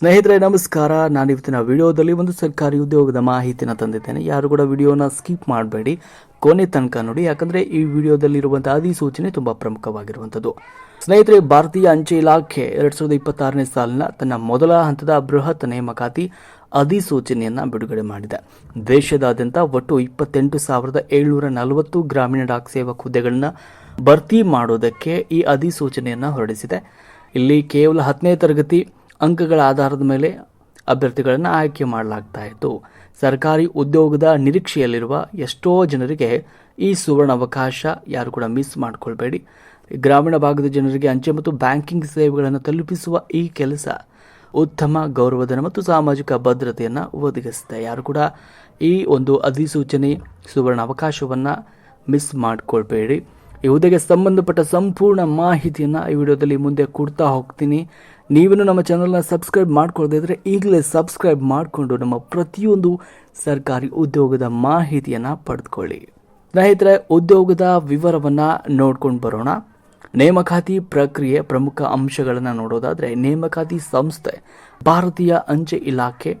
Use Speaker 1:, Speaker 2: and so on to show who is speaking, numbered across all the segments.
Speaker 1: ಸ್ನೇಹಿತರೆ, ನಮಸ್ಕಾರ. ನಾನು ಇವತ್ತಿನ ವಿಡಿಯೋದಲ್ಲಿ ಒಂದು ಸರ್ಕಾರಿ ಉದ್ಯೋಗದ ಮಾಹಿತಿನ ತಂದಿದ್ದೇನೆ. ಯಾರು ಕೂಡ ವಿಡಿಯೋನ ಸ್ಕಿಪ್ ಮಾಡಬೇಡಿ. ಕೊನೆ ತನಕ ನೋಡಿ. ಯಾಕಂದ್ರೆ ಈ ವಿಡಿಯೋದಲ್ಲಿರುವಂತಹ ಅಧಿಸೂಚನೆ ತುಂಬಾ ಪ್ರಮುಖವಾಗಿರುವಂಥದ್ದು. ಸ್ನೇಹಿತರೆ, ಭಾರತೀಯ ಅಂಚೆ ಇಲಾಖೆ ಎರಡ್ ಸಾವಿರದ ಇಪ್ಪತ್ತಾರನೇ ಸಾಲಿನ ತನ್ನ ಮೊದಲ ಹಂತದ ಬೃಹತ್ ನೇಮಕಾತಿ ಅಧಿಸೂಚನೆಯನ್ನ ಬಿಡುಗಡೆ ಮಾಡಿದೆ. ದೇಶದಾದ್ಯಂತ ಒಟ್ಟು ಇಪ್ಪತ್ತೆಂಟು ಸಾವಿರದ ಏಳ್ನೂರ ನಲವತ್ತು ಗ್ರಾಮೀಣ ಡಾಕ್ ಸೇವಕ ಹುದ್ದೆಗಳನ್ನ ಭರ್ತಿ ಮಾಡೋದಕ್ಕೆ ಈ ಅಧಿಸೂಚನೆಯನ್ನ ಹೊರಡಿಸಿದೆ. ಇಲ್ಲಿ ಕೇವಲ ಹತ್ತನೇ ತರಗತಿ ಅಂಕಗಳ ಆಧಾರದ ಮೇಲೆ ಅಭ್ಯರ್ಥಿಗಳನ್ನು ಆಯ್ಕೆ ಮಾಡಲಾಗ್ತಾ ಸರ್ಕಾರಿ ಉದ್ಯೋಗದ ನಿರೀಕ್ಷೆಯಲ್ಲಿರುವ ಎಷ್ಟೋ ಜನರಿಗೆ ಈ ಸುವರ್ಣ ಅವಕಾಶ ಯಾರು ಕೂಡ ಮಿಸ್ ಮಾಡಿಕೊಳ್ಬೇಡಿ. ಗ್ರಾಮೀಣ ಭಾಗದ ಜನರಿಗೆ ಅಂಚೆ ಮತ್ತು ಬ್ಯಾಂಕಿಂಗ್ ಸೇವೆಗಳನ್ನು ತಲುಪಿಸುವ ಈ ಕೆಲಸ ಉತ್ತಮ ಗೌರವಧನ ಮತ್ತು ಸಾಮಾಜಿಕ ಭದ್ರತೆಯನ್ನು ಒದಗಿಸುತ್ತೆ. ಯಾರು ಕೂಡ ಈ ಒಂದು ಅಧಿಸೂಚನೆ ಸುವರ್ಣ ಅವಕಾಶವನ್ನು ಮಿಸ್ ಮಾಡ್ಕೊಳ್ಬೇಡಿ. ಈ ಹುದ್ದೆಗೆ ಸಂಬಂಧಪಟ್ಟ ಸಂಪೂರ್ಣ ಮಾಹಿತಿಯನ್ನು ಈ ವಿಡಿಯೋದಲ್ಲಿ ಮುಂದೆ ಕೊಡ್ತಾ ಹೋಗ್ತೀನಿ. ನೀವೇನು ನಮ್ಮ ಚಾನಲ್ನ ಸಬ್ಸ್ಕ್ರೈಬ್ ಮಾಡ್ಕೊಳ್ಳದೇ ಇದ್ರೆ ಈಗಲೇ ಸಬ್ಸ್ಕ್ರೈಬ್ ಮಾಡಿಕೊಂಡು ನಮ್ಮ ಪ್ರತಿಯೊಂದು ಸರ್ಕಾರಿ ಉದ್ಯೋಗದ ಮಾಹಿತಿಯನ್ನು ಪಡೆದುಕೊಳ್ಳಿ ಸ್ನೇಹಿತರೆ, ಉದ್ಯೋಗದ ವಿವರವನ್ನು ನೋಡ್ಕೊಂಡು ಬರೋಣ. ನೇಮಕಾತಿ ಪ್ರಕ್ರಿಯೆ ಪ್ರಮುಖ ಅಂಶಗಳನ್ನು ನೋಡೋದಾದರೆ ನೇಮಕಾತಿ ಸಂಸ್ಥೆ, ಭಾರತೀಯ ಅಂಚೆ ಇಲಾಖೆ,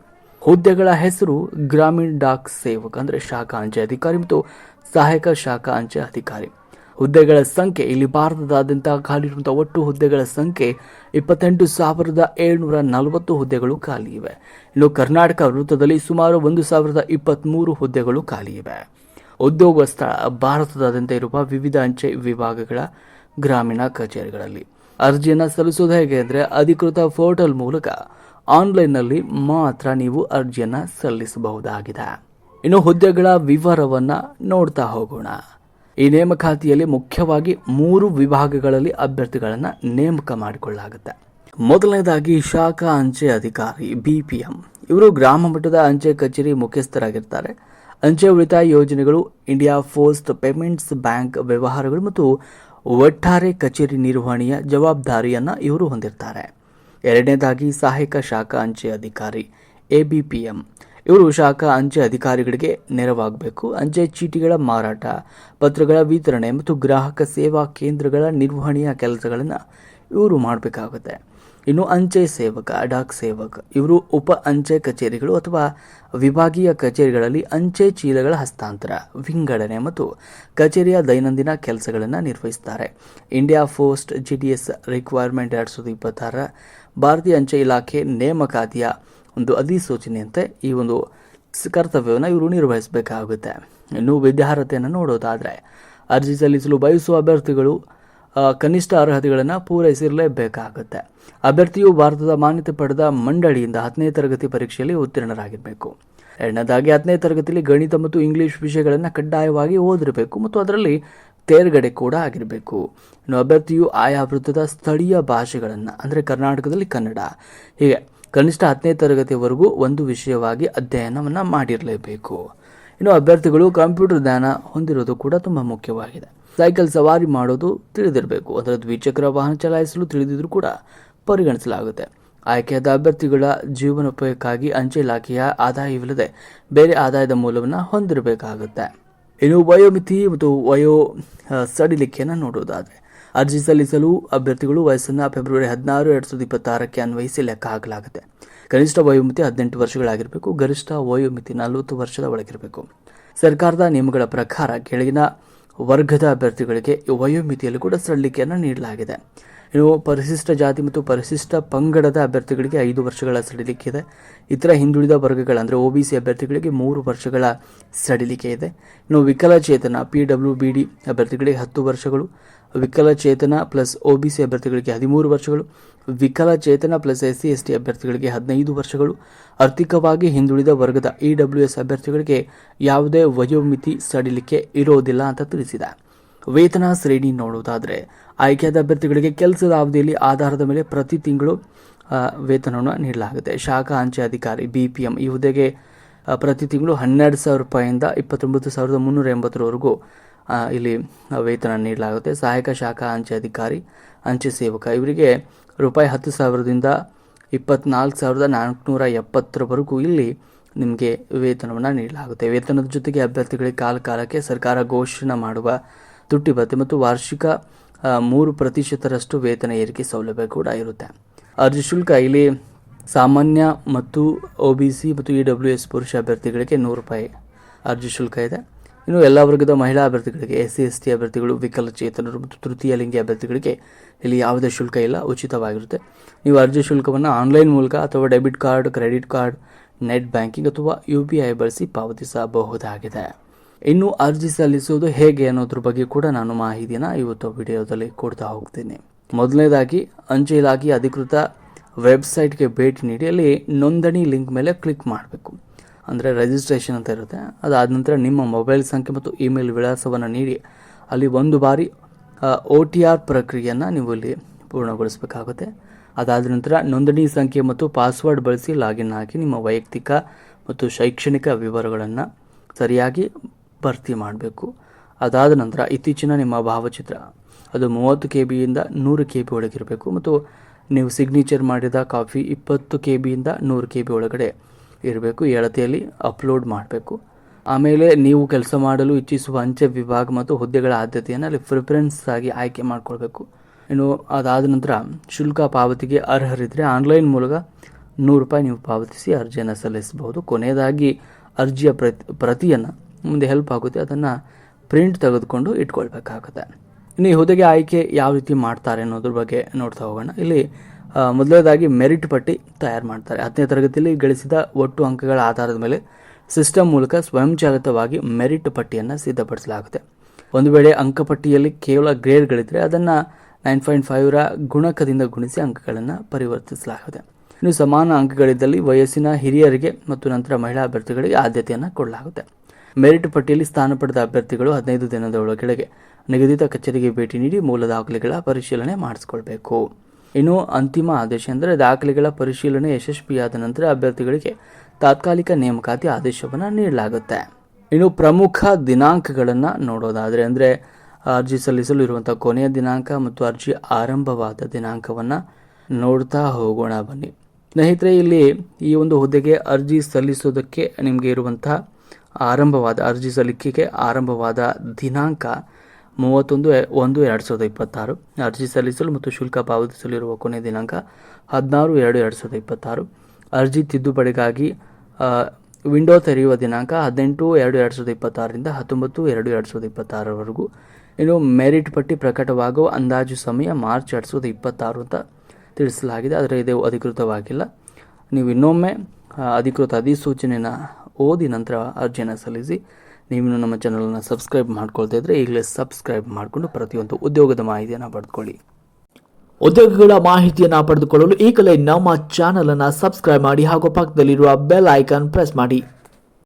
Speaker 1: ಹುದ್ದೆಗಳ ಹೆಸರು ಗ್ರಾಮೀಣ ಡಾಕ್ ಸೇವಕ ಅಂದರೆ ಶಾಖಾ ಅಂಚೆ ಅಧಿಕಾರಿ ಮತ್ತು ಸಹಾಯಕ ಶಾಖಾ ಅಂಚೆ ಅಧಿಕಾರಿ. ಹುದ್ದೆಗಳ ಸಂಖ್ಯೆ, ಇಲ್ಲಿ ಭಾರತದಾದ್ಯಂತ ಖಾಲಿರುವಂಥ ಒಟ್ಟು ಹುದ್ದೆಗಳ ಸಂಖ್ಯೆ ಇಪ್ಪತ್ತೆಂಟು ಸಾವಿರದ ಏಳ್ನೂರ ನಲವತ್ತು ಹುದ್ದೆಗಳು ಖಾಲಿ ಇವೆ. ಇನ್ನು ಕರ್ನಾಟಕ ವೃತ್ತದಲ್ಲಿ ಸುಮಾರು ಒಂದು ಸಾವಿರದ ಇಪ್ಪತ್ತ್ಮೂರು ಹುದ್ದೆಗಳು ಖಾಲಿ ಇವೆ. ಉದ್ಯೋಗ ಸ್ಥಳ, ಭಾರತದಾದ್ಯಂತ ಇರುವ ವಿವಿಧ ಅಂಚೆ ವಿಭಾಗಗಳ ಗ್ರಾಮೀಣ ಕಚೇರಿಗಳಲ್ಲಿ. ಅರ್ಜಿಯನ್ನು ಸಲ್ಲಿಸುವುದು ಹೇಗೆ ಅಂದರೆ, ಅಧಿಕೃತ ಪೋರ್ಟಲ್ ಮೂಲಕ ಆನ್ಲೈನ್ನಲ್ಲಿ ಮಾತ್ರ ನೀವು ಅರ್ಜಿಯನ್ನು ಸಲ್ಲಿಸಬಹುದಾಗಿದೆ. ಇನ್ನು ಹುದ್ದೆಗಳ ವಿವರವನ್ನು ನೋಡ್ತಾ ಹೋಗೋಣ. ಈ ನೇಮಕಾತಿಯಲ್ಲಿ ಮುಖ್ಯವಾಗಿ ಮೂರು ವಿಭಾಗಗಳಲ್ಲಿ ಅಭ್ಯರ್ಥಿಗಳನ್ನು ನೇಮಕ ಮಾಡಿಕೊಳ್ಳಲಾಗುತ್ತೆ. ಮೊದಲನೇದಾಗಿ ಶಾಖಾ ಅಂಚೆ ಅಧಿಕಾರಿ, ಬಿಪಿಎಂ. ಇವರು ಗ್ರಾಮ ಮಟ್ಟದ ಅಂಚೆ ಕಚೇರಿ ಮುಖ್ಯಸ್ಥರಾಗಿರ್ತಾರೆ. ಅಂಚೆ ಉಳಿತಾಯ ಯೋಜನೆಗಳು, ಇಂಡಿಯಾ ಪೋಸ್ಟ್ ಪೇಮೆಂಟ್ಸ್ ಬ್ಯಾಂಕ್ ವ್ಯವಹಾರಗಳು ಮತ್ತು ಒಟ್ಟಾರೆ ಕಚೇರಿ ನಿರ್ವಹಣೆಯ ಜವಾಬ್ದಾರಿಯನ್ನು ಇವರು ಹೊಂದಿರ್ತಾರೆ. ಎರಡನೇದಾಗಿ ಸಹಾಯಕ ಶಾಖಾ ಅಂಚೆ ಅಧಿಕಾರಿ, ಎಬಿಪಿಎಂ. ಇವರು ಶಾಖಾ ಅಂಚೆ ಅಧಿಕಾರಿಗಳಿಗೆ ನೆರವಾಗಬೇಕು. ಅಂಚೆ ಚೀಟಿಗಳ ಮಾರಾಟ, ಪತ್ರಗಳ ವಿತರಣೆ ಮತ್ತು ಗ್ರಾಹಕ ಸೇವಾ ಕೇಂದ್ರಗಳ ನಿರ್ವಹಣೆಯ ಕೆಲಸಗಳನ್ನು ಇವರು ಮಾಡಬೇಕಾಗುತ್ತೆ. ಇನ್ನು ಅಂಚೆ ಸೇವಕ, ಡಾಕ್ ಸೇವಕ, ಇವರು ಉಪ ಅಂಚೆ ಕಚೇರಿಗಳು ಅಥವಾ ವಿಭಾಗೀಯ ಕಚೇರಿಗಳಲ್ಲಿ ಅಂಚೆ ಚೀಲಗಳ ಹಸ್ತಾಂತರ, ವಿಂಗಡಣೆ ಮತ್ತು ಕಚೇರಿಯ ದೈನಂದಿನ ಕೆಲಸಗಳನ್ನು ನಿರ್ವಹಿಸ್ತಾರೆ. India post, G D S, requirement ಎರಡು ಸಾವಿರದ ಇಪ್ಪತ್ತಾರ ಭಾರತೀಯ ಅಂಚೆ ಇಲಾಖೆ ನೇಮಕಾತಿಯ ಒಂದು ಅಧಿಸೂಚನೆಯಂತೆ ಈ ಒಂದು ಕರ್ತವ್ಯವನ್ನು ಇವರು ನಿರ್ವಹಿಸಬೇಕಾಗುತ್ತೆ. ಇನ್ನು ವಿದ್ಯಾರ್ಹತೆಯನ್ನು ನೋಡೋದಾದರೆ ಅರ್ಜಿ ಸಲ್ಲಿಸಲು ಬಯಸುವ ಅಭ್ಯರ್ಥಿಗಳು ಕನಿಷ್ಠ ಅರ್ಹತೆಗಳನ್ನು ಪೂರೈಸಿರಲೇಬೇಕಾಗುತ್ತೆ. ಅಭ್ಯರ್ಥಿಯು ಭಾರತದ ಮಾನ್ಯತೆ ಪಡೆದ ಮಂಡಳಿಯಿಂದ ಹತ್ತನೇ ತರಗತಿ ಪರೀಕ್ಷೆಯಲ್ಲಿ ಉತ್ತೀರ್ಣರಾಗಿರಬೇಕು. ಎರಡನೇದಾಗಿ ಹತ್ತನೇ ತರಗತಿಯಲ್ಲಿ ಗಣಿತ ಮತ್ತು ಇಂಗ್ಲಿಷ್ ವಿಷಯಗಳನ್ನು ಕಡ್ಡಾಯವಾಗಿ ಓದಿರಬೇಕು ಮತ್ತು ಅದರಲ್ಲಿ ತೇರ್ಗಡೆ ಕೂಡ ಆಗಿರಬೇಕು. ಇನ್ನು ಅಭ್ಯರ್ಥಿಯು ಆಯಾ ವೃತ್ತದ ಸ್ಥಳೀಯ ಭಾಷೆಗಳನ್ನು, ಅಂದರೆ ಕರ್ನಾಟಕದಲ್ಲಿ ಕನ್ನಡ. ಹೀಗೆ ಕನಿಷ್ಠ ಹತ್ತನೇ ತರಗತಿವರೆಗೂ ಒಂದು ವಿಷಯವಾಗಿ ಅಧ್ಯಯನವನ್ನು ಮಾಡಿರಲೇಬೇಕು. ಇನ್ನು ಅಭ್ಯರ್ಥಿಗಳು ಕಂಪ್ಯೂಟರ್ ಜ್ಞಾನ ಹೊಂದಿರೋದು ಕೂಡ ತುಂಬ ಮುಖ್ಯವಾಗಿದೆ. ಸೈಕಲ್ ಸವಾರಿ ಮಾಡೋದು ತಿಳಿದಿರಬೇಕು. ಅದರ ದ್ವಿಚಕ್ರ ವಾಹನ ಚಲಾಯಿಸಲು ತಿಳಿದಿದ್ರೂ ಕೂಡ ಪರಿಗಣಿಸಲಾಗುತ್ತೆ. ಆಯ್ಕೆಯಾದ ಅಭ್ಯರ್ಥಿಗಳ ಜೀವನೋಪಾಯಕ್ಕಾಗಿ ಅಂಚೆ ಇಲಾಖೆಯ ಆದಾಯವಿಲ್ಲದೆ ಬೇರೆ ಆದಾಯದ ಮೂಲವನ್ನು ಹೊಂದಿರಬೇಕಾಗುತ್ತೆ. ಇನ್ನು ವಯೋಮಿತಿ ಮತ್ತು ವಯೋ ಸಡಿಲಿಕೆಯನ್ನು ನೋಡುವುದಾದರೆ ಅರ್ಜಿ ಸಲ್ಲಿಸಲು ಅಭ್ಯರ್ಥಿಗಳು ವಯಸ್ಸನ್ನು ಫೆಬ್ರವರಿ ಹದಿನಾರು, ಎರಡು ಸಾವಿರದ ಇಪ್ಪತ್ತಾರಕ್ಕೆ ಅನ್ವಯಿಸಿ ಲೆಕ್ಕ ಹಾಕಲಾಗುತ್ತೆ. ಕನಿಷ್ಠ ವಯೋಮಿತಿ ಹದಿನೆಂಟು ವರ್ಷಗಳಾಗಿರಬೇಕು, ಗರಿಷ್ಠ ವಯೋಮಿತಿ ನಲವತ್ತು ವರ್ಷದ ಒಳಗಿರಬೇಕು. ಸರ್ಕಾರದ ನಿಯಮಗಳ ಪ್ರಕಾರ ಕೆಳಗಿನ ವರ್ಗದ ಅಭ್ಯರ್ಥಿಗಳಿಗೆ ವಯೋಮಿತಿಯಲ್ಲಿ ಕೂಡ ಸಡಿಲಿಕೆಯನ್ನು ನೀಡಲಾಗಿದೆ. ಇನ್ನು ಪರಿಶಿಷ್ಟ ಜಾತಿ ಮತ್ತು ಪರಿಶಿಷ್ಟ ಪಂಗಡದ ಅಭ್ಯರ್ಥಿಗಳಿಗೆ ಐದು ವರ್ಷಗಳ ಸಡಿಲಿಕೆ ಇದೆ. ಇತರ ಹಿಂದುಳಿದ ವರ್ಗಗಳ ಅಂದರೆ ಒ ಬಿ ಸಿ ಅಭ್ಯರ್ಥಿಗಳಿಗೆ ಮೂರು ವರ್ಷಗಳ ಸಡಿಲಿಕೆ ಇದೆ. ಇನ್ನು ವಿಕಲಚೇತನ, ಪಿ ಡಬ್ಲ್ಯೂ, ಬಿ ಡಿ ಅಭ್ಯರ್ಥಿಗಳಿಗೆ ಹತ್ತು ವರ್ಷಗಳು ವಿಕಲಚೇತನ ಪ್ಲಸ್ ಒ ಬಿ ಸಿ ಅಭ್ಯರ್ಥಿಗಳಿಗೆ ಹದಿಮೂರು ವರ್ಷಗಳು, ವಿಕಲಚೇತನ plus S C S T ಅಭ್ಯರ್ಥಿಗಳಿಗೆ ಹದಿನೈದು ವರ್ಷಗಳು. ಆರ್ಥಿಕವಾಗಿ ಹಿಂದುಳಿದ ವರ್ಗದ ಇ ಡಬ್ಲ್ಯೂ ಎಸ್ ಅಭ್ಯರ್ಥಿಗಳಿಗೆ ಯಾವುದೇ ವಯೋಮಿತಿ ಸಡಿಲಿಕೆ ಇರೋದಿಲ್ಲ ಅಂತ ತಿಳಿಸಿದೆ. ವೇತನ ಶ್ರೇಣಿ ನೋಡುವುದಾದರೆ, ಆಯ್ಕೆಯಾದ ಅಭ್ಯರ್ಥಿಗಳಿಗೆ ಕೆಲಸದ ಅವಧಿಯಲ್ಲಿ ಆಧಾರದ ಮೇಲೆ ಪ್ರತಿ ತಿಂಗಳು ವೇತನವನ್ನು ನೀಡಲಾಗುತ್ತೆ. ಶಾಖಾ ಅಂಚೆ ಅಧಿಕಾರಿ ಬಿ ಪಿ ಎಂ ಈ ಹುದ್ದೆಗೆ ಪ್ರತಿ ತಿಂಗಳು ಹನ್ನೆರಡು ಸಾವಿರ ರೂಪಾಯಿಂದ ಇಪ್ಪತ್ತೊಂಬತ್ತು ಸಾವಿರದ ಮುನ್ನೂರ ಎಂಬತ್ತರವರೆಗೂ ಇಲ್ಲಿ ವೇತನ ನೀಡಲಾಗುತ್ತೆ. ಸಹಾಯಕ ಶಾಖಾ ಅಂಚೆ ಅಧಿಕಾರಿ ಅಂಚೆ ಸೇವಕ. ಇವರಿಗೆ ರೂಪಾಯಿ ಹತ್ತು ಸಾವಿರದಿಂದ ಇಪ್ಪತ್ನಾಲ್ಕು ಸಾವಿರದ ನಾಲ್ಕುನೂರ ಎಪ್ಪತ್ತರವರೆಗೂ ಇಲ್ಲಿ ನಿಮಗೆ ವೇತನವನ್ನು ನೀಡಲಾಗುತ್ತೆ. ವೇತನದ ಜೊತೆಗೆ ಅಭ್ಯರ್ಥಿಗಳಿಗೆ ಕಾಲ ಕಾಲಕ್ಕೆ ಸರ್ಕಾರ ಘೋಷಣೆ ಮಾಡುವ ತುಟ್ಟಿ ಭತ್ಯೆ ಮತ್ತು ವಾರ್ಷಿಕ ಮೂರು ಪ್ರತಿಶತರಷ್ಟು ವೇತನ ಏರಿಕೆ ಸೌಲಭ್ಯ ಕೂಡ ಇರುತ್ತೆ. ಅರ್ಜಿ ಶುಲ್ಕ ಇಲ್ಲಿ ಸಾಮಾನ್ಯ ಮತ್ತು ಒ ಬಿ ಸಿ ಮತ್ತು ಇ ಡಬ್ಲ್ಯೂ ಎಸ್ ಪುರುಷ ಅಭ್ಯರ್ಥಿಗಳಿಗೆ ನೂರು ರೂಪಾಯಿ ಅರ್ಜಿ ಶುಲ್ಕ ಇದೆ. ಇನ್ನು ಎಲ್ಲ ವರ್ಗದ ಮಹಿಳಾ ಅಭ್ಯರ್ಥಿಗಳಿಗೆ ಎಸ್ ಸಿ ಎಸ್ ಟಿ ಅಭ್ಯರ್ಥಿಗಳು, ವಿಕಲಚೇತನರು ಮತ್ತು ತೃತೀಯ ಲಿಂಗಿ ಅಭ್ಯರ್ಥಿಗಳಿಗೆ ಇಲ್ಲಿ ಯಾವುದೇ ಶುಲ್ಕ ಇಲ್ಲ, ಉಚಿತವಾಗಿರುತ್ತೆ. ನೀವು ಅರ್ಜಿ ಶುಲ್ಕವನ್ನು ಆನ್ಲೈನ್ ಮೂಲಕ ಅಥವಾ debit card, credit card, net banking ಅಥವಾ ಯು ಪಿ ಐ ಬಳಸಿ ಪಾವತಿಸಬಹುದಾಗಿದೆ. ಇನ್ನು ಅರ್ಜಿ ಸಲ್ಲಿಸುವುದು ಹೇಗೆ ಅನ್ನೋದ್ರ ಬಗ್ಗೆ ಕೂಡ ನಾನು ಮಾಹಿತಿಯನ್ನು ಇವತ್ತು ವಿಡಿಯೋದಲ್ಲಿ ಕೊಡ್ತಾ ಹೋಗ್ತೀನಿ. ಮೊದಲನೇದಾಗಿ, ಅಂಚೆ ಇಲಾಖೆ ಅಧಿಕೃತ ವೆಬ್ಸೈಟ್ಗೆ ಭೇಟಿ ನೀಡಿ ಅಲ್ಲಿ ನೋಂದಣಿ ಲಿಂಕ್ ಮೇಲೆ ಕ್ಲಿಕ್ ಮಾಡಬೇಕು. ಅಂದರೆ ರಿಜಿಸ್ಟ್ರೇಷನ್ ಅಂತ ಇರುತ್ತೆ. ಅದಾದ ನಂತರ ನಿಮ್ಮ ಮೊಬೈಲ್ ಸಂಖ್ಯೆ ಮತ್ತು ಇಮೇಲ್ ವಿಳಾಸವನ್ನು ನೀಡಿ. ಅಲ್ಲಿ ಒಂದು ಬಾರಿ ಒ ಟಿ ಆರ್ ಪ್ರಕ್ರಿಯೆಯನ್ನು ನೀವು ಇಲ್ಲಿ ಪೂರ್ಣಗೊಳಿಸಬೇಕಾಗುತ್ತೆ. ಅದಾದ ನಂತರ ನೋಂದಣಿ ಸಂಖ್ಯೆ ಮತ್ತು ಪಾಸ್ವರ್ಡ್ ಬಳಸಿ ಲಾಗಿನ್ ಆಗಿ ನಿಮ್ಮ ವೈಯಕ್ತಿಕ ಮತ್ತು ಶೈಕ್ಷಣಿಕ ವಿವರಗಳನ್ನು ಸರಿಯಾಗಿ ಭರ್ತಿ ಮಾಡಬೇಕು. ಅದಾದ ನಂತರ ಇತ್ತೀಚಿನ ನಿಮ್ಮ ಭಾವಚಿತ್ರ. ಅದು ಮೂವತ್ತು ಕೆ ಬಿಯಿಂದ ನೂರು ಕೆ ಬಿ ಒಳಗಿರಬೇಕು ಮತ್ತು ನೀವು ಸಿಗ್ನೇಚರ್ ಮಾಡಿದ ಕಾಫಿ ಇಪ್ಪತ್ತು ಕೆ ಬಿಯಿಂದ ನೂರು ಕೆ ಬಿ ಒಳಗಡೆ. ಇರಬೇಕು ಎಳತೆಯಲ್ಲಿ ಅಪ್ಲೋಡ್ ಮಾಡಬೇಕು. ಆಮೇಲೆ ನೀವು ಕೆಲಸ ಮಾಡಲು ಇಚ್ಛಿಸುವ ಅಂಚೆ ವಿಭಾಗ ಮತ್ತು ಹುದ್ದೆಗಳ ಆದ್ಯತೆಯನ್ನು ಅಲ್ಲಿ ಪ್ರಿಫರೆನ್ಸ್ ಆಗಿ ಆಯ್ಕೆ ಮಾಡ್ಕೊಳ್ಬೇಕು. ಇನ್ನು ಅದಾದ ನಂತರ ಶುಲ್ಕ ಪಾವತಿಗೆ ಅರ್ಹರಿದ್ದರೆ ಆನ್ಲೈನ್ ಮೂಲಕ ನೂರು ರೂಪಾಯಿ ನೀವು ಪಾವತಿಸಿ ಅರ್ಜಿಯನ್ನು ಸಲ್ಲಿಸಬಹುದು. ಕೊನೆಯದಾಗಿ ಅರ್ಜಿಯ ಪ್ರತಿ, ಪ್ರತಿಯನ್ನು ಮುಂದೆ ಹೆಲ್ಪ್ ಆಗುತ್ತೆ, ಅದನ್ನು ಪ್ರಿಂಟ್ ತೆಗೆದುಕೊಂಡು ಇಟ್ಕೊಳ್ಬೇಕಾಗುತ್ತೆ. ಇನ್ನು ಈ ಹುದ್ದೆಗೆ ಆಯ್ಕೆ ಯಾವ ರೀತಿ ಮಾಡ್ತಾರೆ ಅನ್ನೋದ್ರ ಬಗ್ಗೆ ನೋಡ್ತಾ ಹೋಗೋಣ. ಇಲ್ಲಿ ಮೊದಲನೇದಾಗಿ ಮೆರಿಟ್ ಪಟ್ಟಿ ತಯಾರು ಮಾಡ್ತಾರೆ. ಹತ್ತನೇ ತರಗತಿಯಲ್ಲಿ ಗಳಿಸಿದ ಒಟ್ಟು ಅಂಕಗಳ ಆಧಾರದ ಮೇಲೆ ಸಿಸ್ಟಮ್ ಮೂಲಕ ಸ್ವಯಂಚಾಲಿತವಾಗಿ ಮೆರಿಟ್ ಪಟ್ಟಿಯನ್ನು ಸಿದ್ಧಪಡಿಸಲಾಗುತ್ತೆ. ಒಂದು ವೇಳೆ ಅಂಕಪಟ್ಟಿಯಲ್ಲಿ ಕೇವಲ ಗ್ರೇಡ್ಗಳಿದ್ದರೆ ಅದನ್ನು ನೈನ್ ಪಾಯಿಂಟ್ ಫೈವ್ರ ಗುಣಕದಿಂದ ಗುಣಿಸಿ ಅಂಕಗಳನ್ನು ಪರಿವರ್ತಿಸಲಾಗುತ್ತೆ. ಇನ್ನು ಸಮಾನ ಅಂಕಗಳಿದ್ದಲ್ಲಿ ವಯಸ್ಸಿನ ಹಿರಿಯರಿಗೆ ಮತ್ತು ನಂತರ ಮಹಿಳಾ ಅಭ್ಯರ್ಥಿಗಳಿಗೆ ಆದ್ಯತೆಯನ್ನು ಕೊಡಲಾಗುತ್ತೆ. ಮೆರಿಟ್ ಪಟ್ಟಿಯಲ್ಲಿ ಸ್ಥಾನ ಪಡೆದ ಅಭ್ಯರ್ಥಿಗಳು ಹದಿನೈದು ದಿನದ ಒಳಗಡೆಗೆ ನಿಗದಿತ ಕಚೇರಿಗೆ ಭೇಟಿ ನೀಡಿ ಮೂಲ ದಾಖಲೆಗಳ ಪರಿಶೀಲನೆ ಮಾಡಿಸಿಕೊಳ್ಬೇಕು. ಇನ್ನು ಅಂತಿಮ ಆದೇಶ ಅಂದರೆ ದಾಖಲೆಗಳ ಪರಿಶೀಲನೆ ಯಶಸ್ವಿಯಾದ ನಂತರ ಅಭ್ಯರ್ಥಿಗಳಿಗೆ ತಾತ್ಕಾಲಿಕ ನೇಮಕಾತಿ ಆದೇಶವನ್ನು ನೀಡಲಾಗುತ್ತೆ. ಇನ್ನು ಪ್ರಮುಖ ದಿನಾಂಕಗಳನ್ನು ನೋಡೋದಾದರೆ ಅಂದರೆ ಅರ್ಜಿ ಸಲ್ಲಿಸಲು ಇರುವಂಥ ಕೊನೆಯ ದಿನಾಂಕ ಮತ್ತು ಅರ್ಜಿ ಆರಂಭವಾದ ದಿನಾಂಕವನ್ನು ನೋಡ್ತಾ ಹೋಗೋಣ ಬನ್ನಿ. ಸ್ನೇಹಿತರೆ, ಇಲ್ಲಿ ಈ ಒಂದು ಹುದ್ದೆಗೆ ಅರ್ಜಿ ಸಲ್ಲಿಸೋದಕ್ಕೆ ನಿಮಗೆ ಇರುವಂಥ ಆರಂಭವಾದ, ಅರ್ಜಿ ಸಲ್ಲಿಕೆಗೆ ಆರಂಭವಾದ ದಿನಾಂಕ ಮೂವತ್ತೊಂದು ಒಂದು ಎರಡು ಸಾವಿರದ ಇಪ್ಪತ್ತಾರು. ಅರ್ಜಿ ಸಲ್ಲಿಸಲು ಮತ್ತು ಶುಲ್ಕ ಪಾವತಿಸಲಿರುವ ಕೊನೆಯ ದಿನಾಂಕ ಹದಿನಾರು ಎರಡು ಎರಡು ಸಾವಿರದ ಇಪ್ಪತ್ತಾರು. ಅರ್ಜಿ ತಿದ್ದುಪಡಿಗಾಗಿ ವಿಂಡೋ ತೆರೆಯುವ ದಿನಾಂಕ ಹದಿನೆಂಟು ಎರಡು ಎರಡು ಸಾವಿರದ ಇಪ್ಪತ್ತಾರರಿಂದ ಹತ್ತೊಂಬತ್ತು ಎರಡು ಎರಡು ಸಾವಿರದ ಇಪ್ಪತ್ತಾರವರೆಗೂ ಇನ್ನು ಮೆರಿಟ್ ಪಟ್ಟಿ ಪ್ರಕಟವಾಗುವ ಅಂದಾಜು ಸಮಯ ಮಾರ್ಚ್ ಎರಡು ಸಾವಿರದ ಇಪ್ಪತ್ತಾರು ಅಂತ ತಿಳಿಸಲಾಗಿದೆ. ಆದರೆ ಇದು ಅಧಿಕೃತವಾಗಿಲ್ಲ. ನೀವು ಇನ್ನೊಮ್ಮೆ ಅಧಿಕೃತ ಅಧಿಸೂಚನೆಯನ್ನು ಓದಿ ನಂತರ ಅರ್ಜಿಯನ್ನು ಸಲ್ಲಿಸಿ. ನೀವು ನಮ್ಮ ಚಾನಲನ್ನು ಸಬ್ಸ್ಕ್ರೈಬ್ ಮಾಡ್ಕೊಳ್ತಾ ಇದ್ದರೆ ಈಗಲೇ ಸಬ್ಸ್ಕ್ರೈಬ್ ಮಾಡಿಕೊಂಡು ಪ್ರತಿಯೊಂದು ಉದ್ಯೋಗದ ಮಾಹಿತಿಯನ್ನು ಪಡೆದುಕೊಳ್ಳಿ.
Speaker 2: ಉದ್ಯೋಗಗಳ ಮಾಹಿತಿಯನ್ನು ಪಡೆದುಕೊಳ್ಳಲು ಈಗಲೇ ನಮ್ಮ ಚಾನಲನ್ನು ಸಬ್ಸ್ಕ್ರೈಬ್ ಮಾಡಿ ಹಾಗೂ ಪಕ್ಕದಲ್ಲಿರುವ ಬೆಲ್ ಐಕಾನ್ ಪ್ರೆಸ್ ಮಾಡಿ.